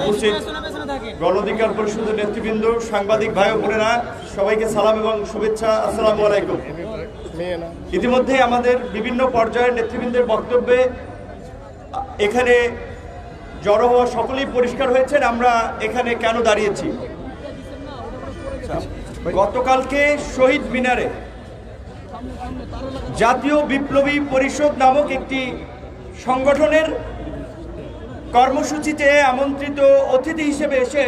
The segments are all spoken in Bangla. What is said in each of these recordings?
উপস্থিত গণঅধিকার পরিষদের নেতৃবৃন্দ, সাংবাদিক ভাই বোনেরা, সবাইকে সালাম এবং শুভেচ্ছা, আসসালামু আলাইকুম। ইতিমধ্যে আমাদের বিভিন্ন পর্যায়ের নেতৃবৃন্দের বক্তব্যে এখানে জড়ো হওয়া সকলেই পরিষ্কার হয়েছেন আমরা এখানে কেন দাঁড়িয়েছি? গতকালকে শহীদ মিনারে জাতীয় বিপ্লবী পরিষদ নামক একটি সংগঠনের কর্মসূচিতে আমন্ত্রিত অতিথি হিসেবে এসে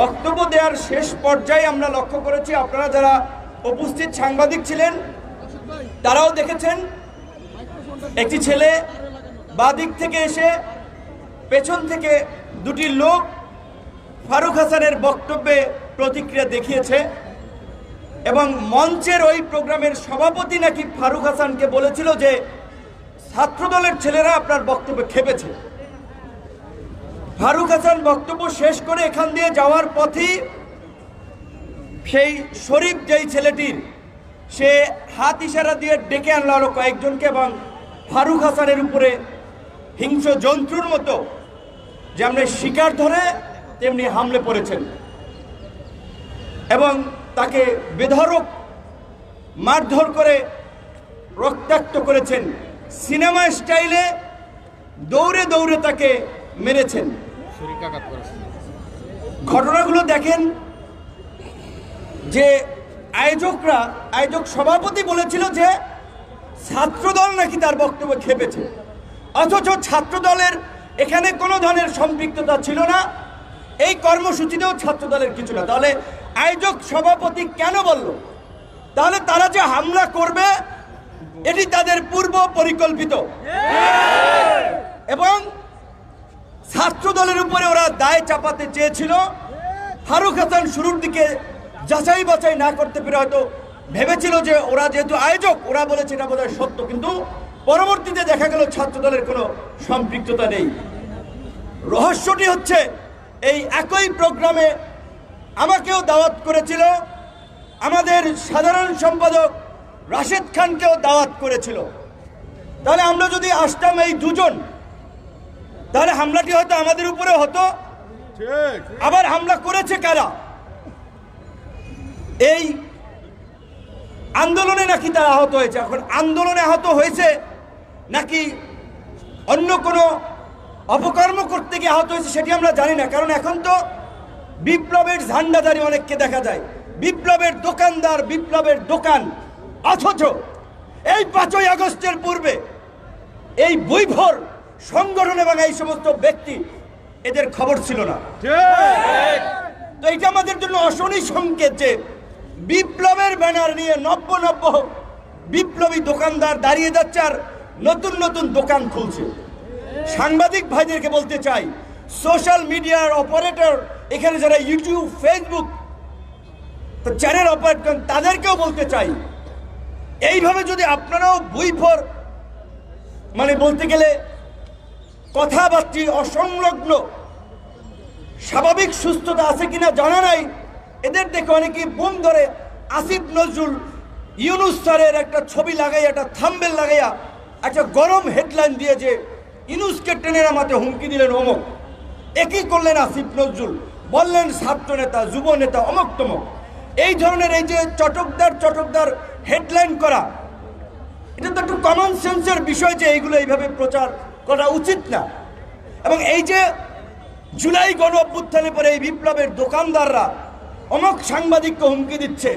বক্তব্য দেওয়ার শেষ পর্যায়ে আমরা লক্ষ্য করেছি, আপনারা যারা উপস্থিত সাংবাদিক ছিলেন, তারাও দেখেছেন, একটি ছেলে বাদিক থেকে এসে পেছন থেকে দুটি লোক ফারুক হাসানের বক্তব্যে প্রতিক্রিয়া দেখিয়েছে এবং মঞ্চের ওই প্রোগ্রামের সভাপতি নাকি ফারুক হাসানকে বলেছিল যে ছাত্রদলের ছেলেরা আপনার বক্তব্যে খেপেছে। ফারুক হাসান বক্তব্য শেষ করে এখান দিয়ে যাওয়ার পথেই সেই শরীফ যেই ছেলেটির, সে হাত ইশারা দিয়ে ডেকে আনলো আরও কয়েকজনকে এবং ফারুক হাসানের উপরে হিংস্র জন্তুর মতো যেমনি শিকার ধরে, তেমনি হামলে পড়েছেন। এবং তাকে বেধরক মারধর করে রক্তাক্ত করেছেন। সিনেমা স্টাইলে দৌড়ে দৌড়ে তাকে মেরেছেন। ঘটনাগুলো দেখেন যে আয়োজকরা, আয়োজক সভাপতি বলেছিল যে ছাত্রদল নাকি তার বক্তব্য খেপেছে। অথচ ছাত্রদলের এখানে কোনো ধরনের সম্পৃক্ততা ছিল না। এই কর্মসূচিতেও ছাত্রদলের কিছু না। তাহলে আয়োজক সভাপতি কেন বলল? তাহলে তারা যে হামলা করবে এটি তাদের পূর্ব পরিকল্পিত। এবং ছাত্র দলের উপরে ওরা দায় চাপাতে চেয়েছিল। ফারুক হাসান শুরুর দিকে যাচাই বাছাই না করতে পেরে হয়তো ভেবেছিল যে ওরা যেহেতু আয়োজক, ওরা বলেছে এটা বোধহয় সত্য, কিন্তু পরবর্তীতে দেখা গেল ছাত্র দলের কোনো সম্পৃক্ততা নেই। রহস্যটি হচ্ছে, এই একই প্রোগ্রামে আমাকেও দাওয়াত করেছিল। আমাদের সাধারণ সম্পাদক রাশেদ খানকেও দাওয়াত করেছিল। তাহলে আমরা যদি আসতাম এই দুজন তাহলে হামলাটি হয়তো আমাদের উপরে হতো। আবার হামলা করেছে কারা? এই আন্দোলনে নাকি তারা আহত হয়েছে। এখন আন্দোলনে আহত হয়েছে নাকি অন্য কোনো অপকর্ম করতে গিয়ে আহত হয়েছে সেটি আমরা জানি না। কারণ এখন তো বিপ্লবের ঝান্ডাদারি অনেককে দেখা যায়। বিপ্লবের দোকানদার বিপ্লবের দোকান। অথচ এই পাঁচই আগস্টের পূর্বে এই বৈভর সংগঠন এবং এই সমস্ত ব্যক্তি এদের খবর ছিল না। তো এটা আমাদের জন্য অশনি সংকেত যে বিপ্লবের ব্যানার নিয়ে নব্য নব্য বিপ্লবী দোকানদার দাঁড়িয়ে যাচ্ছে আর নতুন নতুন দোকান খুলছে। সাংবাদিক ভাইদেরকে বলতে চাই সোশ্যাল মিডিয়ার অপারেটর এখানে যারা ইউটিউব ফেসবুক তো চ্যানেল অপারেট করেন তাদেরকেও বলতে চাই এইভাবে যদি আপনারাও বই ফর মানে বলতে গেলে কথাবার্তি, অসংলগ্ন, স্বাভাবিক সুস্থতা আছে কিনা জানা নাই, এদের দেখে অনেকে বোম ধরে আসিফ নজরুল ইউনুস স্যারের একটা ছবি লাগাইয়া, একটা থাম্বেল লাগাইয়া, একটা গরম হেডলাইন দিয়ে যে ইউনুসকে টেনে নামাতে হুমকি দিলেন অমক। একই করলেন আসিফ নজরুল? বললেন, ছাত্র নেতা, যুব নেতা অমক তমক এই ধরনের এই যে চটকদার চটকদার হেডলাইন করা। এটা তো একটু কমন সেন্সের বিষয় যে এইগুলো এইভাবে প্রচার করা উচিত না। এবং এই যে জুলাই গণ অভ্যুত্থানের পরে এই বিপ্লবের দোকানদাররা অমক সাংবাদিককে হুমকি দিচ্ছে,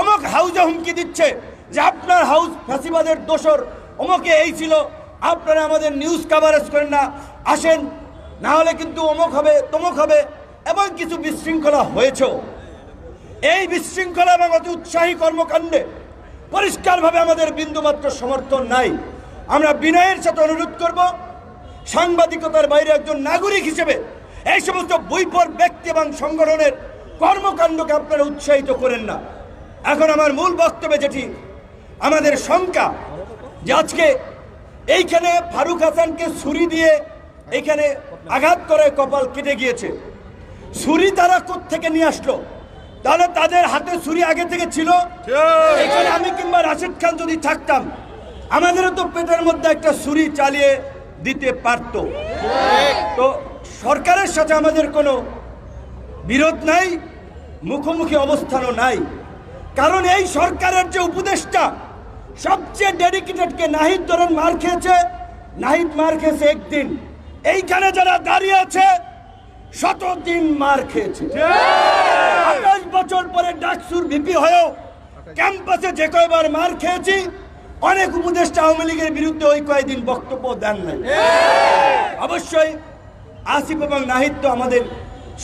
অমক হাউজে হুমকি দিচ্ছে যে আপনার হাউস ফ্যাসিবাদের দোষর, অমকে এই ছিল, আপনারা আমাদের নিউজ কাভারেজ করেন না, আসেন, না হলে কিন্তু অমক হবে, তমক হবে এবং কিছু বিশৃঙ্খলা হয়েছেও। এই বিশৃঙ্খলা এবং অতি উৎসাহী কর্মকাণ্ডে পরিষ্কারভাবে আমাদের বিন্দুমাত্র সমর্থন নাই। আমরা বিনয়ের সাথে অনুরোধ করব, সাংবাদিকতার বাইরে একজন নাগরিক হিসেবে এই সমস্ত বৈপর ব্যক্তি এবং সংগঠনের কর্মকাণ্ডকে আপনারা উৎসাহিত করেন না। এখন আমার মূল বক্তব্যে যেটি, আমাদের শঙ্কা যে আজকে এইখানে ফারুক হাসানকে ছুরি দিয়ে এইখানে আঘাত করে কপাল কেটে গিয়েছে। ছুরি তারা থেকে নিয়ে আসলো? তাহলে তাদের হাতে ছুরি আগে থেকে ছিল। এখানে আমি কিংবা রাশেদ খান যদি থাকতাম আমাদেরও তো পেটের মধ্যে একটা ছুরি চালিয়ে দিতে পারতো। তো সরকারের সাথে আমাদের কোনো বিরোধ নাই মুখোমুখি অবস্থানও নাই। কারণ এই সরকারের যে উপদেষ্টা সবচেয়ে ডেডিকেটেডকে নাহিদ ধরেন মার খেয়েছে নাহিদ মার খেয়েছে একদিন। এইখানে যারা দাঁড়িয়ে আছে শতদিন মার খেয়েছে। আঠাশ বছর পরে ডাকসুর ভিপি হয়েও ক্যাম্পাসে যে কয়বার মার খেয়েছি, অনেক উপদেষ্টা আওয়ামী লীগের বিরুদ্ধে ওই কয়েকদিন বক্তব্য দেন নাই। অবশ্যই আসিফ এবং নাহিদ আমাদের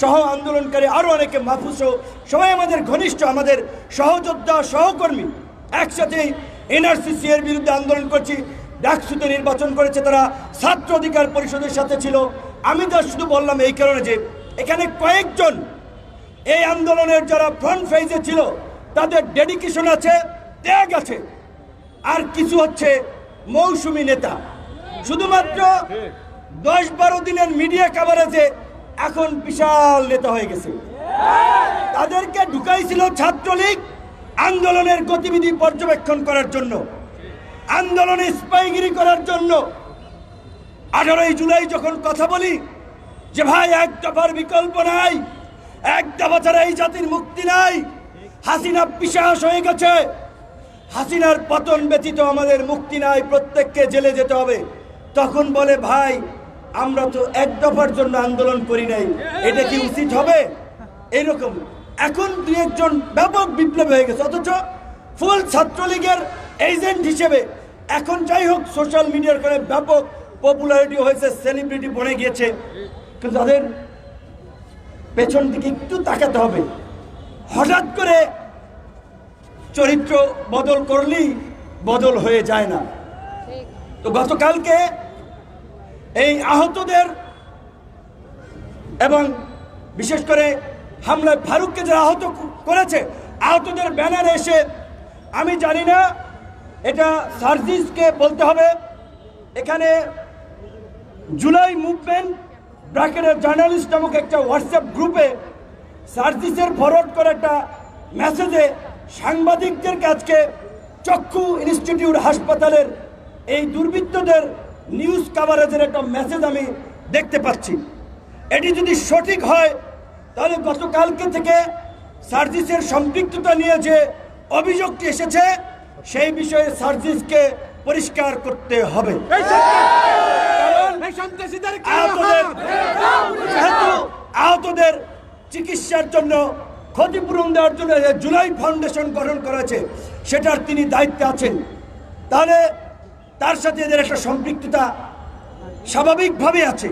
সহ আন্দোলনকারী, আরও অনেকে মাহফুজও সবাই আমাদের ঘনিষ্ঠ, আমাদের সহযোদ্ধা, সহকর্মী। একসাথে এনআরসিসি এর বিরুদ্ধে আন্দোলন করছি, ডাকসুতে নির্বাচন করেছে তারা, ছাত্র অধিকার পরিষদের সাথে ছিল। আমি তো শুধু বললাম এই কারণে যে এখানে কয়েকজন এই আন্দোলনের যারা ফ্রন্ট ফেজে ছিল, তাদের ডেডিকেশন আছে, ত্যাগ আছে। আর কিছু হচ্ছে মৌসুমী নেতা। শুধুমাত্র দশ বারো দিনের মিডিয়া কাভারেজে এখন বিশাল নেতা হয়ে গেছে। তাদেরকে ঢুকাইছিল ছাত্রলীগ আন্দোলনের গতিবিধি পর্যবেক্ষণ করার জন্য। আন্দোলনে স্পাইগিরি করার জন্য। আঠারোই জুলাই যখন কথা বলি, যে ভাই, এক দফার বিকল্প নাই। এক দফা ছাড়া এই জাতির মুক্তি নাই। হাসিনা পিসাস হয়ে গেছে। হাসিনার পতন ব্যতীত আমাদের মুক্তি নাই, প্রত্যেককে জেলে যেতে হবে। তখন বলে, ভাই, আমরা তো এক দফার জন্য আন্দোলন করি নাই। এটা কি উচিত হবে? এরকম। এখন দুই একজন ব্যাপক বিপ্লব হয়ে গেছে। অথচ ফুল ছাত্রলীগের এজেন্ট হিসেবে এখন যাই হোক, সোশ্যাল মিডিয়ার কারণে ব্যাপক পপুলারিটি হয়েছে সেলিব্রিটি বনে গিয়েছে। কিন্তু তাদের পেছন দিকে একটু তাকাতে হবে। হঠাৎ করে চরিত্র বদল করলেই বদল হয়ে যায় না। তো গতকালকে এই আহতদের এবং বিশেষ করে হামলায় ফারুককে যারা আহত করেছে আহতদের ব্যানারে এসে আমি জানি না এটা সার্জিসকে বলতে হবে। এখানে জুলাই মুভমেন্ট ব্র্যাকেটের জার্নালিস্ট নামক একটা হোয়াটসঅ্যাপ গ্রুপে সার্জিসের ফরওয়ার্ড করা একটা মেসেজে সাংবাদিকদের কাছকে চক্ষু ইনস্টিটিউট হাসপাতালের এই দুর্বৃত্তদের নিউজ কাভারেজের একটা মেসেজ আমি দেখতে পাচ্ছি। এটি যদি সঠিক হয়, তাহলে গতকালকে থেকে সার্জিসের সম্পৃক্ততা নিয়ে যে অভিযোগটি এসেছে, সেই বিষয়ে সার্জিসকে পরিষ্কার করতে হবে। আহতদের যেহেতু আহতদের চিকিৎসার জন্য ক্ষতিপূরণ দেওয়ার জন্য যে জুলাই ফাউন্ডেশন গঠন করেছে সেটার তিনি দায়িত্বে আছেন। তাহলে তার সাথে এদের একটা সম্পৃক্ততা স্বাভাবিকভাবে আছে।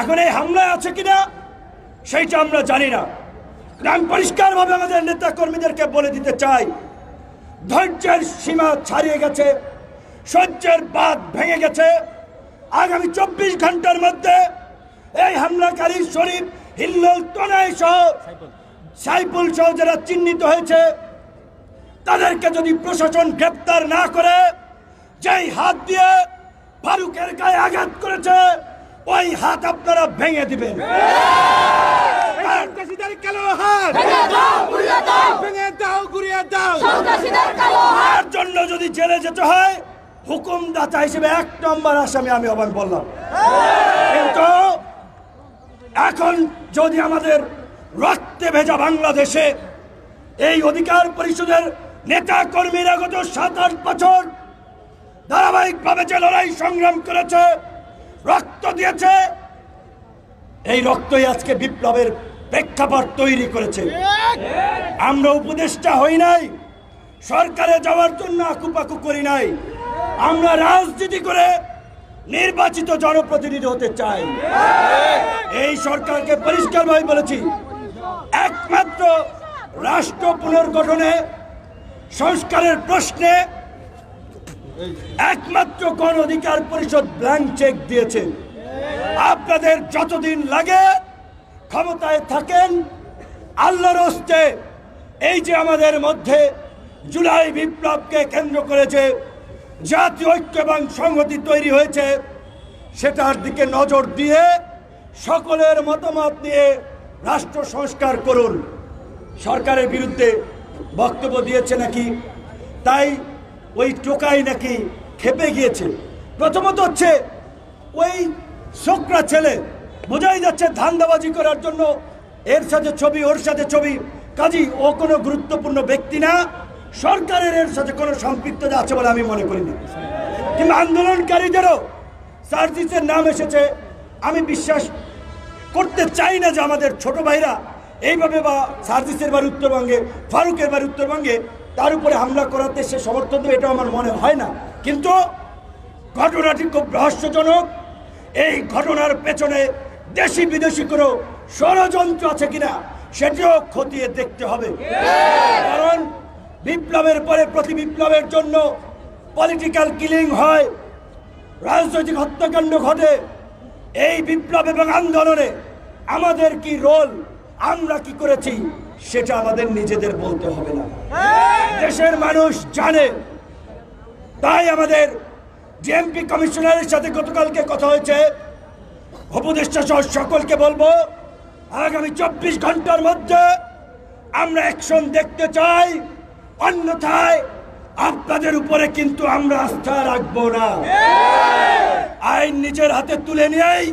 এখন এই হামলায় আছে কিনা সেইটা আমরা জানি না। আমি পরিষ্কারভাবে আমাদের নেতা কর্মীদেরকে বলে দিতে চাই ধৈর্যের সীমা ছাড়িয়ে গেছে সহ্যের বাদ ভেঙে গেছে আগামী চব্বিশ ঘণ্টার মধ্যে এই হামলাকারী শরীফ হিল্লোল তনাই সহ সাইফুল সহ যারা চিহ্নিত হয়েছে তাদেরকে যদি প্রশাসন গ্রেপ্তার না করে যেই হাত দিয়ে ফারুকের গায়ে আঘাত করেছে ওই হাত আপনারা ভেঙে দিবেন। জন্য যদি জেলে যেতে হয় হুকুমদাতা হিসেবে এক নম্বর আসামি আমি অবাক বললাম। কিন্তু এখন যদি আমাদের রক্তে ভেজা বাংলাদেশে এই অধিকার পরিষদের নেতা কর্মীরা গত সাত আট বছর ধারাবাহিকভাবে যে লড়াই সংগ্রাম করেছে, রক্ত দিয়েছে, এই রক্তই আজকে বিপ্লবের প্রেক্ষাপট তৈরি করেছে। আমরা উপদেষ্টা হই নাই, সরকারে যাওয়ার জন্য আকুপাকু করি নাই। আমরা রাজনীতি করে নির্বাচিত জনপ্রতিনিধি হতে চাই। এই সরকারকে পরিষ্কার পরিষ্কারভাবে বলেছি, একমাত্র রাষ্ট্র পুনর্গঠনে সংস্কারের প্রশ্নে একমাত্র গণ অধিকার পরিষদ ব্ল্যাঙ্ক চেক দিয়েছে। আপনাদের যতদিন লাগে ক্ষমতায় থাকেন, আল্লাহর এই যে আমাদের মধ্যে জুলাই বিপ্লবকে কেন্দ্র করেছে জাতীয় ঐক্য এবং সংহতি তৈরি হয়েছে, সেটার দিকে নজর দিয়ে সকলের মতামত নিয়ে রাষ্ট্র সংস্কার করুন। সরকারের বিরুদ্ধে বক্তব্য দিয়েছে নাকি? তাই ওই টোকাই নাকি খেপে গিয়েছে। প্রথমত হচ্ছে, ওই ছোকরা ছেলে বোঝাই যাচ্ছে ধান্দাবাজি করার জন্য এর সাথে ছবি ওর সাথে ছবি। কাজী ও কোনো গুরুত্বপূর্ণ ব্যক্তি না। সরকারের এর সাথে কোনো সম্পৃক্ততা আছে বলে আমি মনে করি না কিংবা আন্দোলনকারীদেরও সার্জিসের নাম এসেছে। আমি বিশ্বাস করতে চাই না যে আমাদের ছোট ভাইরা এইভাবে বা সার্জিসের বাড়ি উত্তরবঙ্গে, ফারুকের বাড়ি উত্তরবঙ্গে তার উপরে হামলা করাতে সে সমর্থন দেবে এটা আমার মনে হয় না। কিন্তু ঘটনাটি খুব রহস্যজনক। এই ঘটনার পেছনে দেশি বিদেশি কোনো ষড়যন্ত্র আছে কিনা সেটিও খতিয়ে দেখতে হবে। কারণ বিপ্লবের পরে প্রতি বিপ্লবের জন্য পলিটিক্যাল কিলিং হয় রাজনৈতিক হত্যাকাণ্ড ঘটে। এই বিপ্লব এবং আন্দোলনে আমাদের কি রোল আমরা কি করেছি সেটা আমাদের নিজেদের বলতে হবে না। দেশের মানুষ জানে। তাই আমাদের ডিএমপি কমিশনারের সাথে গতকালকে কথা হয়েছে। উপদেষ্টা সহ সকলকে বলব আগামী চব্বিশ ঘণ্টার মধ্যে আমরা অ্যাকশন দেখতে চাই। অন্যথায় আপনাদের উপরে কিন্তু আমরা আস্থা রাখব না। আইন নিজের হাতে তুলে নিয়েই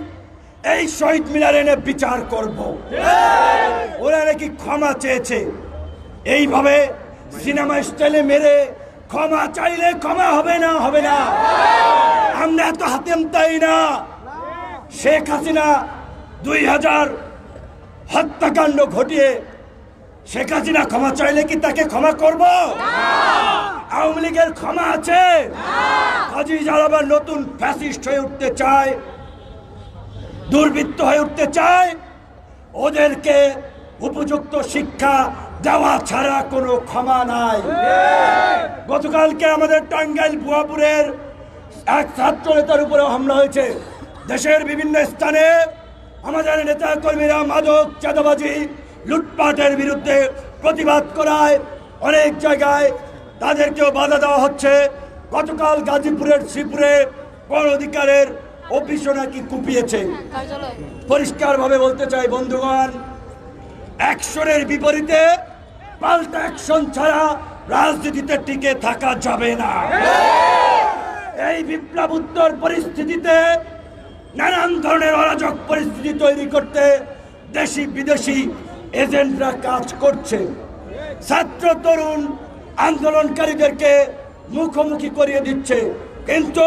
এই শহীদ মিনার এনে বিচার করব। ওরা নাকি ক্ষমা চেয়েছে। এইভাবে সিনেমা স্টাইলে মেরে ক্ষমা চাইলে ক্ষমা হবে না হবে না। আমরা এত হাতেম তাই না। শেখ হাসিনা দুই হাজার হত্যাকাণ্ড ঘটিয়ে শেখ হাসিনা ক্ষমা চাইলে কি তাকে ক্ষমা করব? আওয়ামী লীগের ক্ষমা আছে? কাজী যারা আবার নতুন ফ্যাসিস্ট হয়ে উঠতে চায় দুর্বৃত্ত হয়ে উঠতে চায় ওদেরকে উপযুক্ত শিক্ষা দেওয়া ছাড়া কোনো ক্ষমা নাই। গতকালকে আমাদের টাঙ্গাইল ভুয়াপুরের এক ছাত্র নেতার উপরে হামলা হয়েছে। দেশের বিভিন্ন স্থানে আমাদের নেতা কর্মীরা মাদক চাঁদাবাজি লুটপাটের বিরুদ্ধে প্রতিবাদ করায় অনেক জায়গায় তাদেরকেও বাধা দেওয়া হচ্ছে। গতকাল গাজীপুরের শ্রীপুরে গণ অধিকারের অফিসও নাকি কুপিয়েছে। পরিষ্কারভাবে বলতে চাই, বন্ধুগণ, অ্যাকশনের বিপরীতে পাল্টা অ্যাকশন ছাড়া রাজনীতিতে টিকে থাকা যাবে না। এই বিপ্লব উত্তর পরিস্থিতিতে নানান ধরনের অরাজক পরিস্থিতি তৈরি করতে দেশি বিদেশি এজেন্টরা কাজ করছে। ছাত্র, তরুণ, আন্দোলনকারীদেরকে মুখোমুখি করিয়ে দিচ্ছে। কিন্তু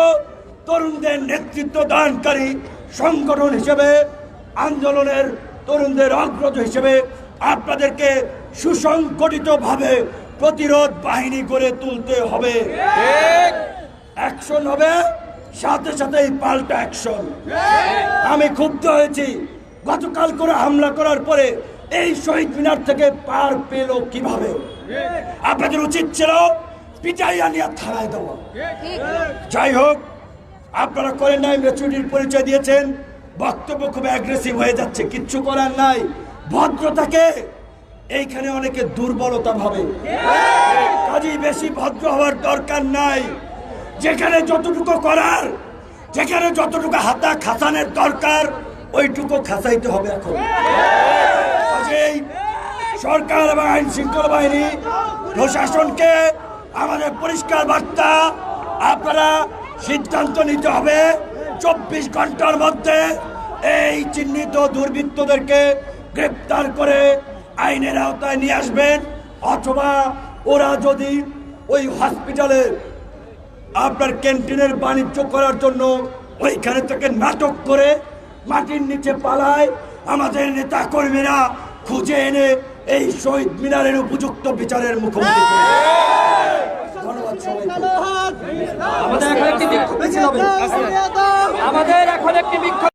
তরুণদের নেতৃত্ব দানকারী সংগঠন হিসেবে, আন্দোলনের তরুণদের অগ্রজ হিসেবে আপনাদেরকে সুসংগঠিতভাবে প্রতিরোধ বাহিনী করে তুলতে হবে। অ্যাকশন হবে, সাথে সাথেই পাল্টা অ্যাকশন। আমি ক্ষুব্ধ হয়েছি। গতকাল করে হামলা করার পরে এই শহীদ মিনার থেকে পার পেল কীভাবে? আপনাদের উচিত ছিল পিটাইয়া নিয়ে থানায় দেওয়া। যাই হোক, আপনারা করেন নাই মেচুরিটির পরিচয় দিয়েছেন। বক্তব্য খুব অ্যাগ্রেসিভ হয়ে যাচ্ছে, কিচ্ছু করার নাই। ভদ্রতাকে এইখানে অনেকে দুর্বলতা ভাবে। কাজেই বেশি ভদ্র হওয়ার দরকার নাই। যেখানে যতটুকু করার, যেখানে যতটুকু হাতা খাসানের দরকার, ওইটুকু খাসাইতে হবে এখন। কাজেই সরকার এবং আইন শৃঙ্খলা বাহিনী প্রশাসনকে আমাদের পরিষ্কার বার্তা, আপনারা সিদ্ধান্ত নিতে হবে চব্বিশ ঘণ্টার মধ্যে এই চিহ্নিত দুর্বৃত্তদেরকে গ্রেপ্তার করে আইনের আওতায় নিয়ে আসবেন, অথবা ওরা যদি ওই হসপিটালে আপনার ক্যান্টিনের বাণিজ্য করার জন্য ওইখানে থেকে নাটক করে মাটির নিচে পালায়, আমাদের নেতা কর্মীরা খুঁজে এনে এই শহীদ মিনারের উপযুক্ত বিচারের মুখোমুখি আমাদের এখন একটি বিক্ষোভ আমাদের এখন একটি বিক্ষোভ